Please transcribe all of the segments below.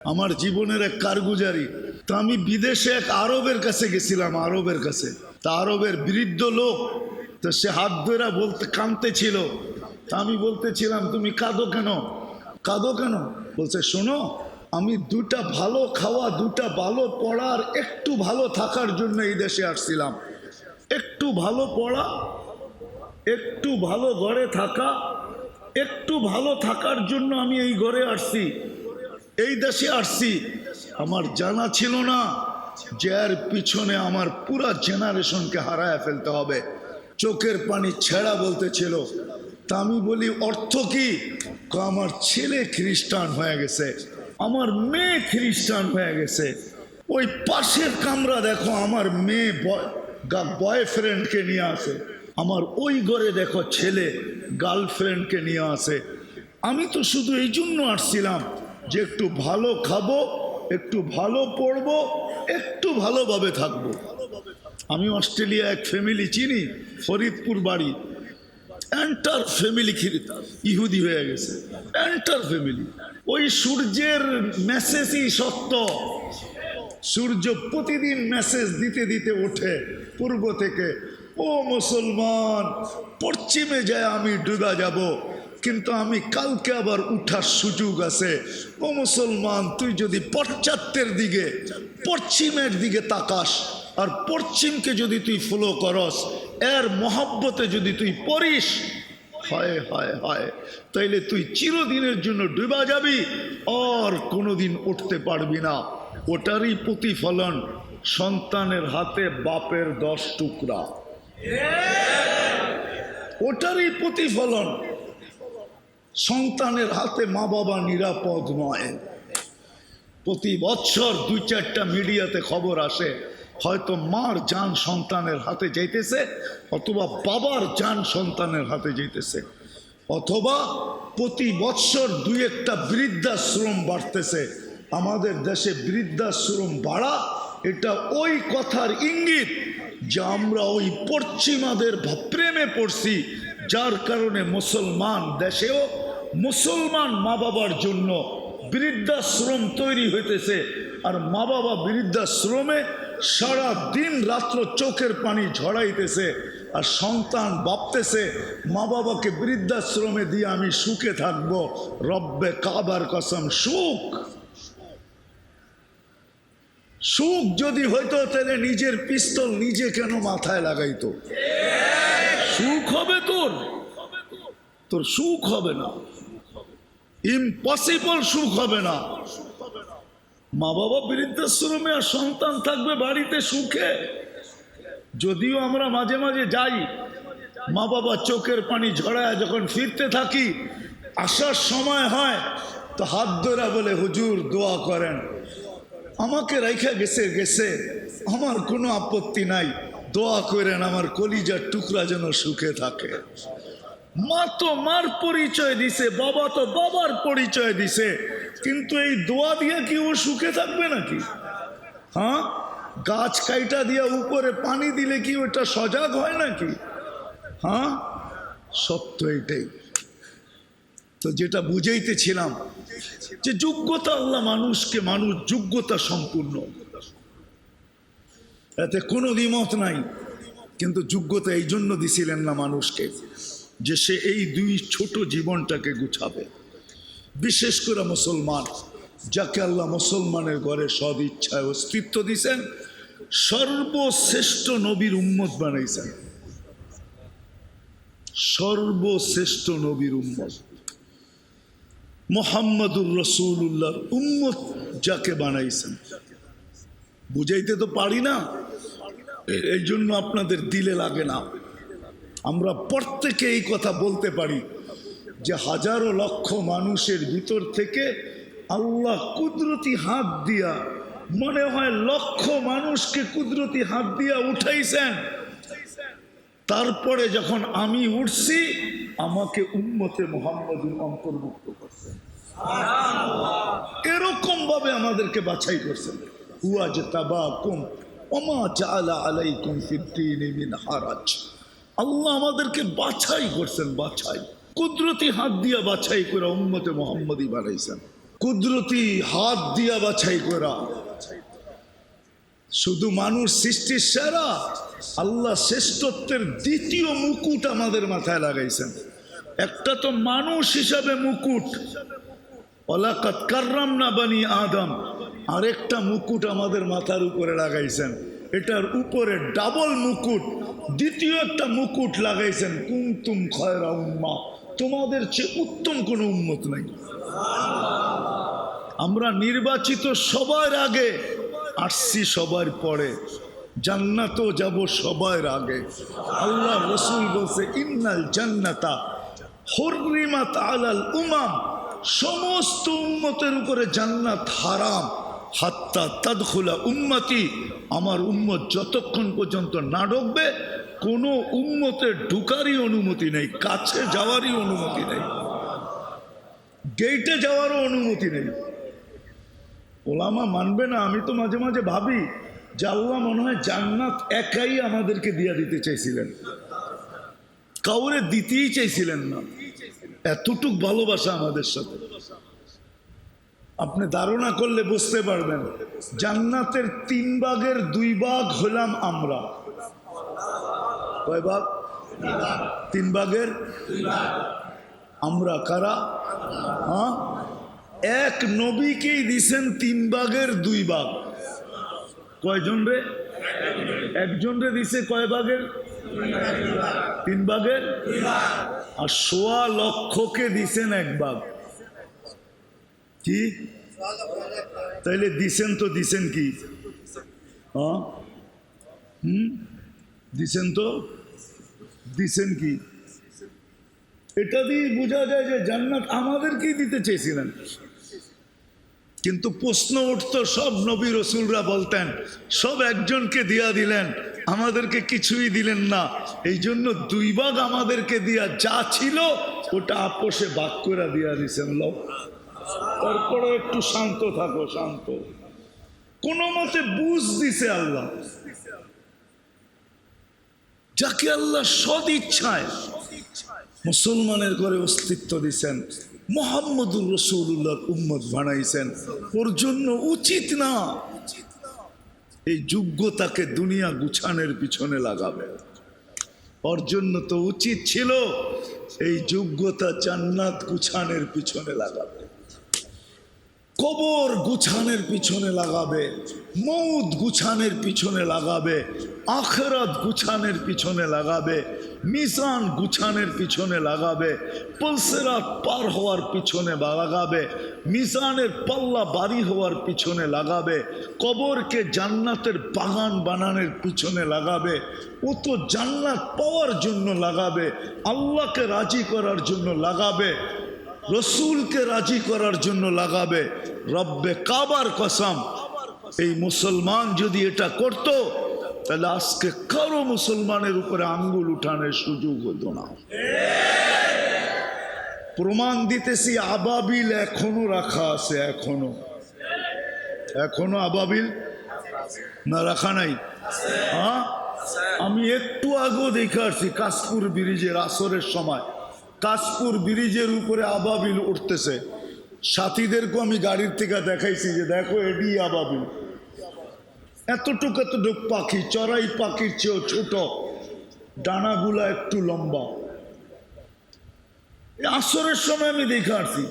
আমার জীবনের এক কারগুজারি। তা আমি বিদেশে এক আরবের কাছে গেছিলাম, আরবের কাছে। তা আরবের বৃদ্ধ লোক, তো সে হাত ধরে বলতে কাঁদতে ছিল তা আমি বলতেছিলাম, তুমি কাঁদো কেন? কাঁদো কেন? বলছে, শোনো, আমি দুটা ভালো খাওয়া, দুটা ভালো পড়ার, একটু ভালো থাকার জন্য এই দেশে আসছিলাম। একটু ভালো পড়া, একটু ভালো ঘরে থাকা, একটু ভালো থাকার জন্য আমি এই ঘরে আসছি। এই দেশে আসছি। আমার জানা ছিল না যে এর পিছনে আমার পুরা জেনারেশনকে হারায় ফেলতে হবে। চোখের পানি ছেঁড়া বলতেছিল তা আমি বলি, অর্থ কি? আমার ছেলে খ্রিস্টান হয়ে গেছে। আমার মেয়ে খ্রিস্টান হয়ে গেছে। ওই পাশের কামরা দেখো, আমার মেয়ে বয়ফ্রেন্ডকে নিয়ে আসে। আমার ওই ঘরে দেখো, ছেলে গার্লফ্রেন্ডকে নিয়ে আসে। আমি তো শুধু এই জন্য আসছিলাম যে একটু ভালো খাব, একটু ভালো পড়ব, একটু ভালোভাবে থাকব। আমি অস্ট্রেলিয়া এক ফ্যামিলি চিনি, ফরিদপুর বাড়ি। এন্টার ফ্যামিলি ইহুদি হয়ে গেছে। এন্টার ফ্যামিলি ওই সূর্যের মেসেজই সত্য। সূর্য প্রতিদিন মেসেজ দিতে দিতে ওঠে পূর্ব থেকে। ও মুসলমান, পশ্চিমে যায় আমি ডুবা যাব। কিন্তু আমি কালকে আবার উঠার সুযোগ আছে। ও মুসলমান, তুই যদি পশ্চাত্যের দিকে, পশ্চিমের দিকে তাকাস, আর পশ্চিমকে যদি তুই ফলো করস, এর মহব্বতে যদি তুই পড়িস, হয় হয় হয়, তাইলে তুই চিরদিনের জন্য ডুবা যাবি, আর কোনোদিন উঠতে পারবি না। ওটারই প্রতিফলন সন্তানের হাতে বাপের দশ টুকরা। ওটারই প্রতিফলন সন্তানের হাতে মা বাবা নিরাপদ নয়। প্রতি বছর দুই চারটা মিডিয়াতে খবর আসে, হয়তো মার যান সন্তানের হাতে যাইতেছে, অথবা বাবার যান সন্তানের হাতে যাইতেছে। অথবা প্রতি বৎসর দুই একটা বৃদ্ধাশ্রম বাড়তেছে। আমাদের দেশে বৃদ্ধাশ্রম বাড়া, এটা ওই কথার ইঙ্গিত যে আমরা ওই পশ্চিমাদের প্রেমে পড়ছি, যার কারণে মুসলমান দেশেও মুসলমান মা বাবার জন্য বৃদ্ধাশ্রম তৈরি হইতেছে। আর মা বাবা বৃদ্ধাশ্রমে সারা দিন রাত্র চোখের পানি ঝড়াইতেছে আর সন্তান ভাবতেছে মা বাবাকে বৃদ্ধাশ্রমে দিয়ে আমি সুখে থাকব। রব্বে কাবার কসম সুখ। সুখ যদি হইতো তাহলে নিজের পিস্তল নিজে কেন মাথায় লাগাইতো? সুখ হবে তোর। তোর সুখ হবে না। ইম্পসিবল সুখ হবে না। মা বাবা বৃদ্ধাশ্রমে আর সন্তান থাকবে বাড়িতে সুখে। যদিও আমরা মাঝে মাঝে যাই মা বাবা চোখের পানি ঝড়ায় যখন ফিরতে থাকি, আসার সময় হয়, তো হাত ধরা বলে, হুজুর, দোয়া করেন। আমাকে রাইখা গেছে গেছে। আমার কোনো আপত্তি নাই। দোয়া করেন, আমার কলিজার টুকরা যেন সুখে থাকে। মা তো মার পরিচয় দিছে, বাবা তো বাবার পরিচয় দিছে। কিন্তু এই দোয়া দিয়ে কি ও সুখে থাকবে নাকি? হ্যাঁ? গাছ কাইটা দিয়া উপরে পানি দিলে কি ওটা সজাগ হয় নাকি? হ্যাঁ? সত্য এটাই। তো যেটা বুঝাইতেছিলাম, যে যোগ্যতা আল্লাহ মানুষকে, মানুষ যোগ্যতা সম্পূর্ণ। এতে কোনো দ্বিমত নাই, কিন্তু যোগ্যতা এই জন্য দিছিলেন না মানুষকে। যে সে এই দুই ছোট জীবনটাকে গুছাবে। বিশেষ করে মুসলমান, যাকে আল্লাহ মুসলমানের ঘরে সদ ইচ্ছায় অস্তিত্ব দিছেন সর্বশ্রেষ্ঠ নবীর উম্মত বানাইছেন। সর্বশ্রেষ্ঠ নবীর উম্মত। মোহাম্মদুর রসুল্লাহর উম্মত যাকে বানাইছেন। বুঝাইতে তো পারি না, এই জন্য আপনাদের দিলে লাগে না। আমরা প্রত্যেকে এই কথা বলতে পারি যে হাজারো লক্ষ মানুষের ভিতর থেকে আল্লাহ কুদরতি হাত দিয়া, মনে হয় লক্ষ মানুষকে কুদরতি হাত দিয়া উঠাইছেন। তারপরে যখন আমি উঠছি, আমাকে উন্মতে মোহাম্মদ অন্তর্ভুক্ত করছেন এরকম ভাবে আমাদেরকে বাছাই করছেন হুয়া যে তাবা কুম ওমা চালা আলাইকুম ফিদ্দিন হারাজ। আল্লাহ আমাদেরকে বাছাই করছেন, বাছাই। কুদরতি হাত দিয়া বাছাই করে উম্মতে মোহাম্মদই বানাইছেন। কুদরতি হাত দিয়া বাছাই করা শুধু মানুষ সৃষ্টির সেরা, আল্লাহ শ্রেষ্ঠত্বের দ্বিতীয় মুকুট আমাদের মাথায় লাগাইছেন। একটা তো মানুষ হিসাবে মুকুট। অলাকাত কার্রাম না বানি আদম। আরেকটা মুকুট আমাদের মাথার উপরে লাগাইছেন। এটার উপরে ডাবল মুকুট। দ্বিতীয় একটা মুকুট লাগাইছেন কুমতুম খয়রা উম্মা। তোমাদের চেয়ে উত্তম কোনো উন্মত নাই। আমরা নির্বাচিত সবার আগে, আসছি সবার পরে। জান্নাতও যাব সবার আগে। আল্লাহ রসুল বলছে, ইন্নাল জান্নাতা হরিমাত আলাল উমাম। সমস্ত উন্মতের উপরে জান্নাত হারাম। হাত্তা তাদখুলা উম্মতি। আমার উম্মত যতক্ষণ পর্যন্ত না ঢুকবে কোনো উম্মতের ঢুকারই অনুমতি নেই, কাছে যাওয়ারই অনুমতি নেই গেইটে যাওয়ারও অনুমতি নেই। ওলামা মানবে না, আমি তো মাঝে মাঝে ভাবি যে আল্লাহ মনে হয় জান্নাত একাই আমাদেরকে দিয়ে দিতে চাইছিলেন। কাউরে দিতেই চাইছিলেন না। এতটুক ভালোবাসা আমাদের সাথে। আপনি ধারণা করলে বুঝতে পারবেন, জান্নাতের তিন ভাগের দুই ভাগ হলাম আমরা। কয় ভাগ? তিন ভাগের? আমরা কারা? হ্যাঁ? এক নবীকেই দিছেন তিন ভাগের দুই ভাগ। কয়জন রে? একজন রে দিছে কয় ভাগের? তিন ভাগের? আর সোয়া লক্ষকে দিছেন এক ভাগ। কি? তাইলে দিছেন তো দিছেন কি? হ্যাঁ? হুম? দিছেন তো? দিছেন কি? এটা দিয়ে বোঝা যায় যে জান্নাত আমাদেরকেই দিতে চেয়েছিলেন। কিন্তু প্রশ্ন উঠত, সব নবী রসুলরা বলতেন, সব একজনকে দিয়া দিলেন, আমাদেরকে কিছুই দিলেন না। এই জন্য দুই ভাগ আমাদেরকে দিয়া যা ছিল, ওটা আপোষে ভাগ করে দিয়া দিছেন লোক তারপরে একটু শান্ত থাকো, শান্ত। কোনো মতে বুঝ দিছে আল্লাহ। যাকে আল্লাহ সদ ইচ্ছায় মুসলমানের ঘরে অস্তিত্ব দিছেন, মোহাম্মদুর রসুল্লাহর উম্মত বানাইছেন, ওর জন্য উচিত না এই যোগ্যতাকে দুনিয়া গুছানের পিছনে লাগাবে। ওর জন্য তো উচিত ছিল এই যোগ্যতা জান্নাত গুছানের পিছনে লাগাবে। কবর গুছানের পিছনে লাগাবে মৌদ গুছানের পিছনে লাগাবে, আখরাত গুছানের পিছনে লাগাবে, মিজান গুছানের পিছনে লাগাবে, পলসেরাত পার হওয়ার পিছনে লাগাবে, মিজানের পাল্লা বাড়ি হওয়ার পিছনে লাগাবে, কবরকে জান্নাতের বাগান বানানোর পিছনে লাগাবে ও তো জান্নাত পাওয়ার জন্য লাগাবে, আল্লাহকে রাজি করার জন্য লাগাবে রসুলকে রাজি করার জন্য লাগাবে রব্বে কাবার কসম। এই মুসলমান যদি এটা করত, তাহলে আজকে কারও মুসলমানের উপরে আঙ্গুল উঠানোর সুযোগ হতো না। প্রমাণ দিতেছি, আবাবিল এখনও রাখা আছে, এখনও। এখনও আবাবিল? না, রাখা নাই। হ্যাঁ আমি একটু আগেও দেখে আসছি কাশপুর ব্রিজের আসরের সময়। কাশপুর ব্রিজের উপরে আবাবিল উঠতেছে। সাথীদেরকে আমি গাড়ির থেকে দেখাইছি যে, দেখো, এডি আবাবিল এতটুক এতটুক পাখি, চড়াই পাখির চেয়েও ছোট। ডানাগুলা একটু লম্বা। আসরের সময় আমি দেখে আসছি।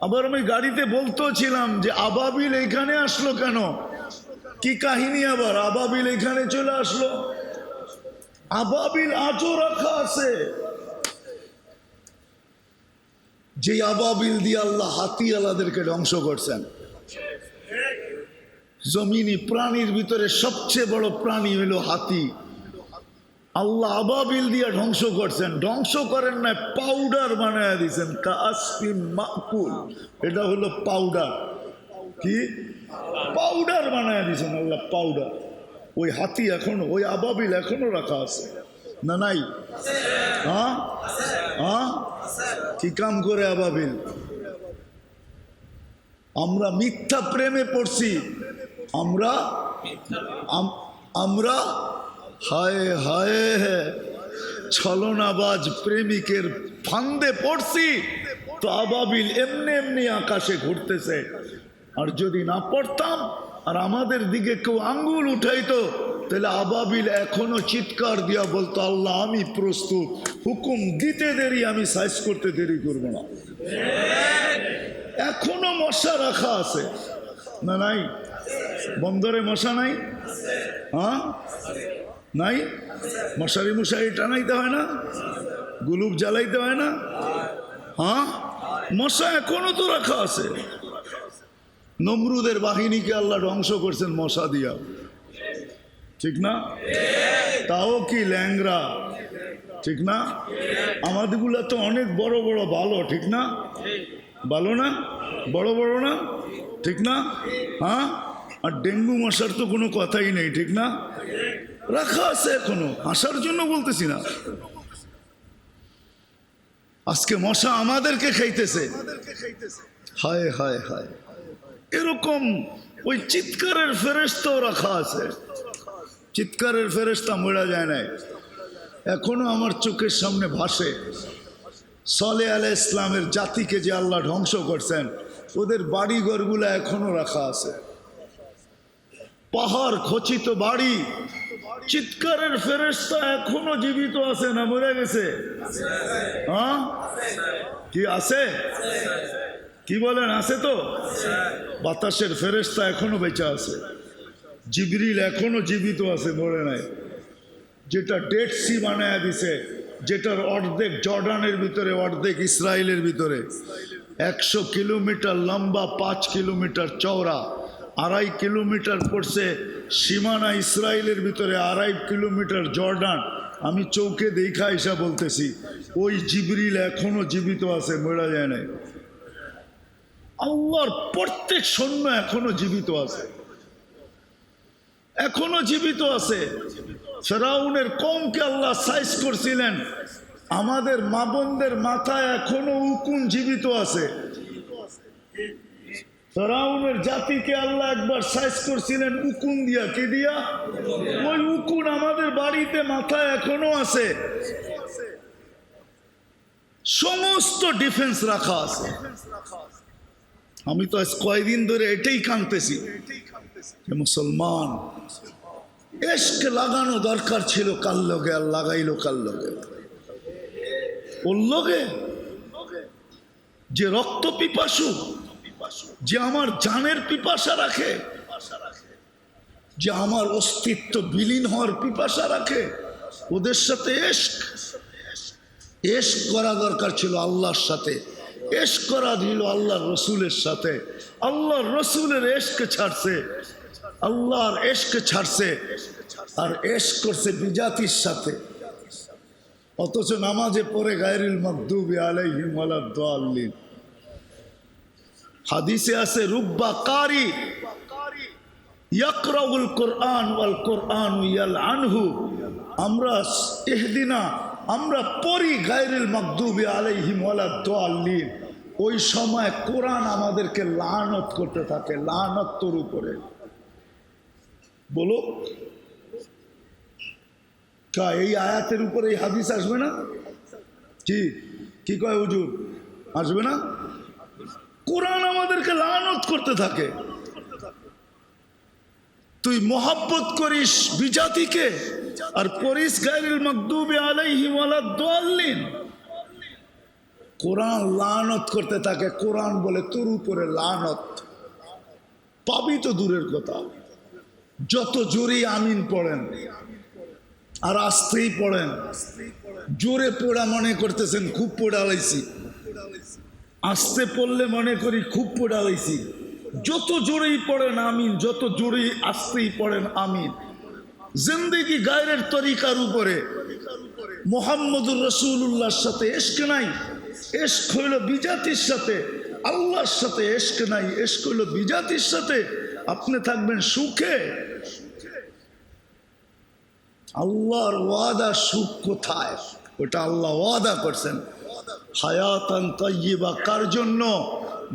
আবার আমি গাড়িতে বলতেও ছিলাম যে আবাবিল এখানে আসলো কেন? কি কাহিনী আবার? আবাবিল এখানে চলে আসলো? আবাবিল আজও রাখা আছে। যে আবাবিল দিয়ে আল্লাহ হাতি আলাদেরকে ধ্বংস করছেন। জমিনি প্রাণীর ভিতরে সবচেয়ে বড় প্রাণী হলো হাতি। আল্লাহ আবাবিল দিয়ে ধ্বংস করছেন। ধ্বংস করেন না পাউডার বানায় দিয়েছেন মাকুল। এটা হলো পাউডার কি? পাউডার বানায় দিয়েছেন আল্লাহ পাউডার ওই হাতি এখনও, ওই আবাবিল এখনও রাখা আছে। না নাই? হ্যাঁ? হ্যাঁ? কি কাম করে আবাবিল। আমরা মিথ্যা প্রেমে পড়ছি। আমরা আম- আমরা হায় হায় ছলনাবাজ প্রেমিকের ফান্দে পড়ছি। তো আবাবিল এমনি এমনি আকাশে ঘুরতেছে। আর যদি না পড়তাম, আর আমাদের দিকে কেউ আঙ্গুল উঠাইতো তাহলে আবাবিল এখনও চিৎকার দিয়া বলতো, আল্লাহ, আমি প্রস্তুত। হুকুম দিতে দেরি, আমি সাইজ করতে দেরি করব না। এখনও মশা রাখা আছে। না, নাই? বন্দরে মশা নাই? হ্যাঁ? নাই? মশারি মশারি টানাইতে হয় না? গুলুপ জ্বালাইতে হয় না? হ্যাঁ? মশা এখনও তো রাখা আছে। নমরুদের বাহিনীকে আল্লাহ ধ্বংস করছেন মশা দিয়া। ঠিক না? তাও কি ল্যাংরা ঠিক না? আমাদেরগুলো তো অনেক বড় বড় ভালো ঠিক না? ভালো না? বড় বড় না? ঠিক না? হ্যাঁ? আর ডেঙ্গু মশার তো কোনো কথাই নেই, ঠিক না? রাখা আছে এখনও, হাসার জন্য বলতেছি না। আজকে মশা আমাদেরকে খাইতেছে। হায় হায় হায়। এরকম ওই চিৎকারের ফেরেস্তাও রাখা আছে। চিৎকারের ফেরেস্তা মরা যায় নাই। এখনও আমার চোখের সামনে ভাসে। সলে আলে ইসলামের জাতিকে যে আল্লাহ ধ্বংস করছেন, ওদের বাড়ি ঘরগুলো এখনও রাখা আছে। পাহাড় খচিত বাড়ি, চিৎকারের ফেরেস্তা এখনও জীবিত আছে না মরে গেছে? হ্যাঁ? কি আছে? কি বলেন, আছে তো? বাতাসের ফেরেস্তা এখনও বেঁচে আছে। জিবরিল এখনও জীবিত আছে, মরে নাই। যেটা ডেড সি বানায় দিছে, যেটার অর্ধেক জর্ডানের ভিতরে, অর্ধেক ইসরায়েলের ভিতরে। একশো কিলোমিটার লম্বা, পাঁচ কিলোমিটার চওড়া, আড়াই কিলোমিটার পড়ছে সীমানা ইসরায়েলের ভিতরে, আড়াই কিলোমিটার জর্ডান। আমি চৌকে দেখা এসা বলতেছি, ওই জিবরিল এখনও জীবিত আছে, মরা যায় নাই। আল্লাহর প্রত্যেক সৈন্য এখনও জীবিত আছে। এখনও জীবিত আছে। ফেরাউনের কমকে আল্লাহ সাইজ করছিলেন। আমাদের মা বোনদের মাথায় এখনও উকুন জীবিত আছে। ফেরাউনের জাতিকে আল্লাহ একবার সাইজ করছিলেন, উকুন দিয়া কি দিয়া? ওই উকুন আমাদের বাড়িতে মাথায় এখনও আছে। সমস্ত ডিফেন্স রাখা আছে। আমি তো কয়দিন ধরে এটাই কাঁদতেছি। যে মুসলমান, এসক লাগানো দরকার ছিল কার লগে আর লাগাইলো কার লগে? ওর লগে? যে রক্ত পিপাসু, যে আমার জানের পিপাসা রাখে, যে আমার অস্তিত্ব বিলীন হওয়ার পিপাসা রাখে, ওদের সাথে এসক। এসক করা দরকার ছিল আল্লাহর সাথে। এস করা দিল আল্লাহর রসুলের সাথে। আল্লাহর রসুলের এসকে ছাড়ছে। আল্লাহর এসকে ছাড়ছে, আর এস করছে বিজাতির সাথে। অথচ নামাজে পড়ে গায়রুল মকদুবি আলাইহিম হাদিসে আছে, রুব্বা কারি কোরআন ওয়াল আমরা এহদিনা, আমরা ওই সময় কোরআন আমাদেরকে লানত করতে থাকে লানত্তর উপরে। বলো। এই আয়াতের উপরে এই হাদিস আসবে না? কি? কি কয় হুজুর? আসবে না? কোরআন আমাদেরকে লানত করতে থাকে। তুই মোহাব্বত করিস বিজাতিকে, আর করিস গাইরুল মকদুবে আলাইহিম আলাদ্দাল্লিন কোরআন লানত করতে থাকে। কোরআন বলে তোর উপরে লানত। পাবি তো দূরের কথা। যত জোরে আমিন পড়েন, আর আসতেই পড়েন, জোরে পড়া মনে করতেছেন, খুব পড়ালাইছি আসতে পড়লে মনে করি খুব পড়ালাইছি যত জোরেই পড়েন আমিন, যত জোরেই আসতেই পড়েন আমিন। জিন্দিগি গায়ের তরিকার উপরে মোহাম্মদুর রসুল্লাহর সাথে এসক নাই এসক হইল বিজাতির সাথে, আল্লাহর সাথে এসক নাই এসক হইল বিজাতির সাথে। আপনি থাকবেন সুখে। আল্লাহর ওয়াদা সুখ কোথায়? ওটা আল্লাহ ওয়াদা করছেন। হায়াতান তৈবা কার জন্য?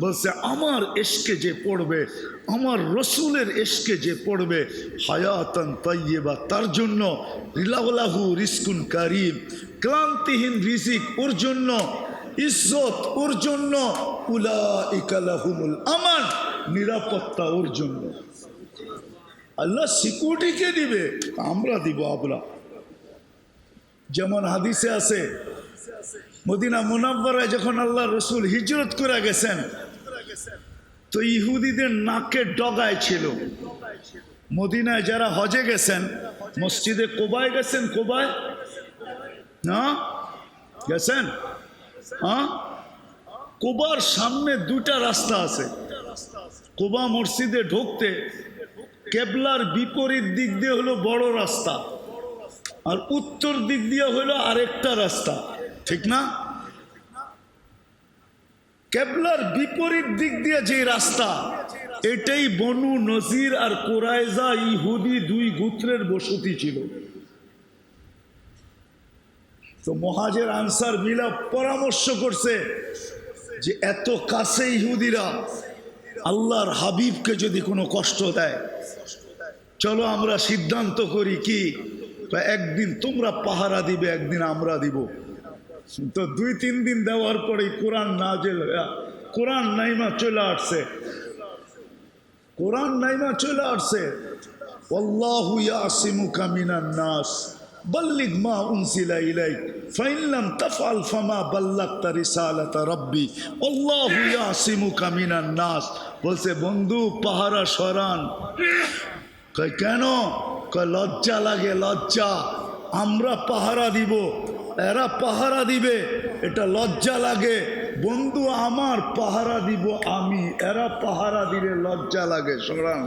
বলছে, আমার এসকে যে পড়বে, আমার রসুলের এসকে যে পড়বে, হায়াতান তৈবা তার জন্য। রিলাহু রিস্কুন কারিম, ক্লান্তিহীন রিজিক ওর জন্য, ইজ্জত ওর জন্য। উলা ইকালাহুমুল আমান। নিরাপত্তা ওর জন্য। আল্লাহ সিকিউরিটি কে দিবে আমরা দিব আমরা যেমন হাদিসে আছে, মদিনা মুনাব্বরায় যখন আল্লাহ রসুল হিজরত করে গেছেন, তো ইহুদিদের নাকের ডগায় ছিল। মদিনায় যারা হজে গেছেন, মসজিদে কোবায় গেছেন, কোবায়? না? গেছেন? হ্যাঁ? কোবার সামনে দুটা রাস্তা আছে। কোবা মসজিদে ঢুকতে কেবলার বিপরীত দিক দিয়ে হলো বড় রাস্তা। আর উত্তর দিক দিয়ে হলো আরেকটা রাস্তা। ঠিক না? কেবলার বিপরীত দিক দিয়ে যে রাস্তা, এটাই বনু নজির আর কোরাইজা ইহুদি দুই গোত্রের বসতি ছিল। তো মহাজের আনসার মিলা পরামর্শ করছে যে এত কাছে ইহুদিরা আল্লাহর হাবিবকে যদি কোনো কষ্ট দেয়, চলো আমরা সিদ্ধান্ত করি কি? একদিন তোমরা পাহারা দিবে, একদিন আমরা দিব। তো দুই, তিন দিন দেওয়ার পরে কোরআন নাজেল কোরআন নাইমা চলে আসছে। কোরআন নাইমা চলে আসছে। আল্লাহু ইয়াসিমুকা মিনান নাস, বল্লিগ মা উনসিলা ইলাইক। ফাইন লাম তাফআল ফামা বাল্লাগতা রিসালাতা রাব্বি। আল্লাহু ইয়াসিমুকা মিনান নাস। বলছে, বন্ধু, পাহারা সরান। কয়, কেন? কয়, লজ্জা লাগে, লজ্জা। আমরা পাহারা দিব, এরা পাহারা দিবে, এটা লজ্জা লাগে। বন্ধু, আমার পাহারা দিব আমি, এরা পাহারা দিলে লজ্জা লাগে, সরান।